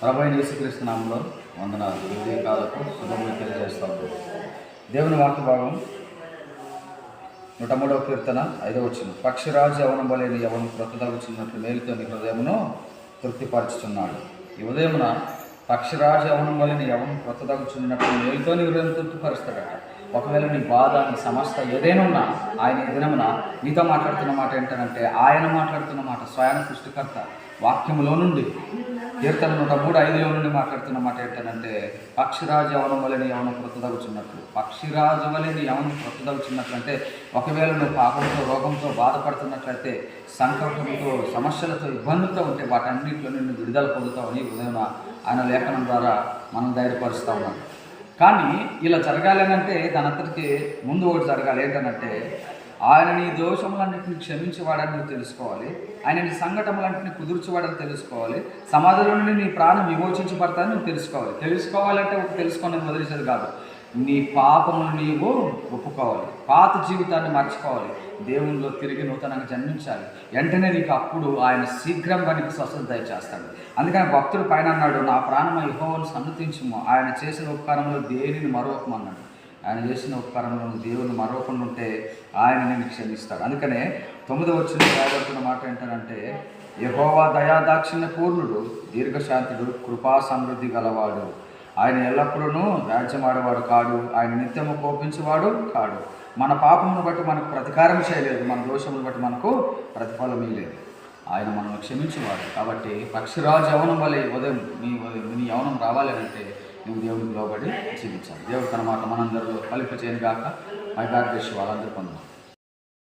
ప్రభు యేసుక్రీస్తు నామంలో వందనాలు. ఉదయ కాలకు శుభములు తెలియజేస్తాం దేవుని వాక్య భాగం నూట మూడవ కీర్తన ఐదవ వచ్చింది పక్షిరాజు అవనం వలేని యవనం క్రొత్తదగుచున్నట్లు మేలుతో నీ హృదయమును తృప్తిపరచుచున్నాడు. ఈ ఉదయమున పక్షిరాజు అవనం వలెని ఎవను క్రొత్తదగుచున్నట్లు మేలుతో నీ హృదయం తృప్తిపరుస్తాడట. ఒకవేళ నీ బాధ నీ సమస్య ఏదైనా ఉన్నా ఆయన దినమున నీతో మాట్లాడుతున్న మాట ఏంటంటే ఆయన మాట్లాడుతున్న మాట స్వయం సృష్టికర్త వాక్యములో నుండి కీర్తన నూట మూడు ఐదులో నుండి మాట్లాడుతున్నమాట ఏంటంటే పక్షిరాజు యవనం వలని యవనం క్రొత్తదగుచున్నట్లు పక్షిరాజు వలని యవనం క్రొత్తదగుచున్నట్లు అంటే ఒకవేళ నువ్వు పాపంతో రోగంతో బాధపడుతున్నట్లయితే సంకల్పంతో సమస్యలతో ఇబ్బందులతో ఉంటే వాటన్నింటిలో నిన్ను విడుదల పొందుతావని ఉదయం ఆయన లేఖనం ద్వారా మనం ధైర్యపరుస్తూ ఉన్నాం. కానీ ఇలా జరగాలి అని అంటే దాని అంతటికి ముందు ఒకటి జరగాలి. ఏంటనంటే ఆయన నీ దోషములన్నింటినీ క్షమించేవాడని నువ్వు తెలుసుకోవాలి. ఆయన నీ సంఘటనలన్నింటినీ కుదుర్చేవాడని తెలుసుకోవాలి. సమాధిలో నుండి నీ ప్రాణం విమోచించబడతాదని నువ్వు తెలుసుకోవాలి. తెలుసుకోవాలంటే ఒక తెలుసుకోవడం వదిలేసేది కాదు. నీ పాపమును నీవు ఒప్పుకోవాలి. పాత జీవితాన్ని మర్చిపోవాలి. దేవునిలో తిరిగి నూతనంగా జన్మించాలి. వెంటనే నీకు అప్పుడు ఆయన శీఘ్రంగా నీకు స్వస్థత దయచేస్తాడు. అందుకని భక్తుడు పైన అన్నాడు నా ప్రాణమ యుహోవను సన్నతించుము. ఆయన చేసిన ఉపకారంలో దేనిని మరొకమన్నాడు ఆయన చేసిన ఉపకారంలో దేవుని మరొకకుండా ఉంటే ఆయన నేను క్షమిస్తాడు. అందుకనే తొమ్మిది వచ్చిన రాయబడుతున్న మాట ఏంటంటే యహోవా దయాదాక్షిణ్య పూర్ణుడు దీర్ఘశాంతుడు కృపా సమృద్ధి గలవాడు. ఆయన ఎల్లప్పుడూ రాజ్యమాడేవాడు కాడు ఆయన నిత్యము కోపించేవాడు కాడు. మన పాపమును బట్టి మనకు ప్రతికారం చేయలేదు మన దోషమును బట్టి మనకు ప్రతిఫలం లేదు. ఆయన మనల్ని క్షమించేవాడు. కాబట్టి పక్షిరాజు యవనం వలె ఉదయం మీ ఉదయం మీ యవనం రావాలంటే నువ్వు దేవునికి లోబడి జీవించాలి. దేవుడు తన మాట మనందరూ కలిపి చేయను కాక మై గాడ్ వాళ్ళందరూ పొందాం